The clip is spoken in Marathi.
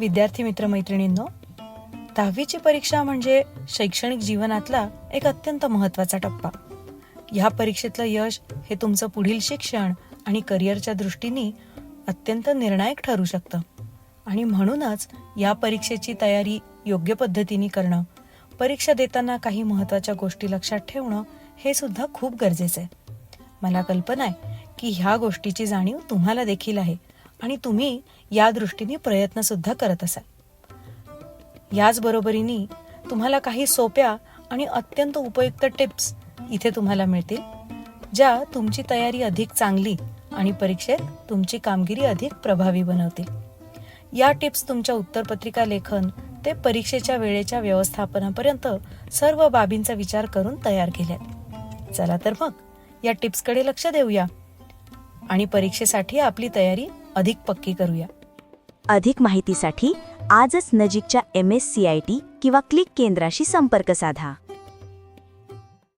विद्यार्थी मित्रमैत्रिणींनो दहावीची परीक्षा म्हणजे शैक्षणिक जीवनातला एक अत्यंत महत्त्वाचा टप्पा. ह्या परीक्षेतलं यश हे तुमचं पुढील शिक्षण आणि करिअरच्या दृष्टीने अत्यंत निर्णायक ठरू शकतं. आणि म्हणूनच या परीक्षेची तयारी योग्य पद्धतीने करणं परीक्षा देताना काही महत्त्वाच्या गोष्टी लक्षात ठेवणं हे सुद्धा खूप गरजेचं आहे. मला कल्पना आहे की ह्या गोष्टीची जाणीव तुम्हाला देखील आहे. आणि तुम्ही या दृष्टीने प्रयत्न सुद्धा करत असाल. याच बरोबरीने तुम्हाला काही सोप्या आणि अत्यंत उपयुक्त टिप्स इथे तुम्हाला मिळतील ज्या तुमची तयारी अधिक चांगली आणि परीक्षेत तुमची कामगिरी अधिक प्रभावी बनवतील. या टिप्स तुमच्या उत्तरपत्रिका लेखन ते परीक्षेच्या वेळेच्या व्यवस्थापनापर्यंत सर्व बाबींचा विचार करून तयार केल्यात. चला तर मग या टिप्सकडे लक्ष देऊया आणि परीक्षेसाठी आपली तयारी अधिक पक्की करूया. अधिक माहितीसाठी आजच नजीकच्या M S C I T किंवा क्लिक केंद्राशी संपर्क साधा.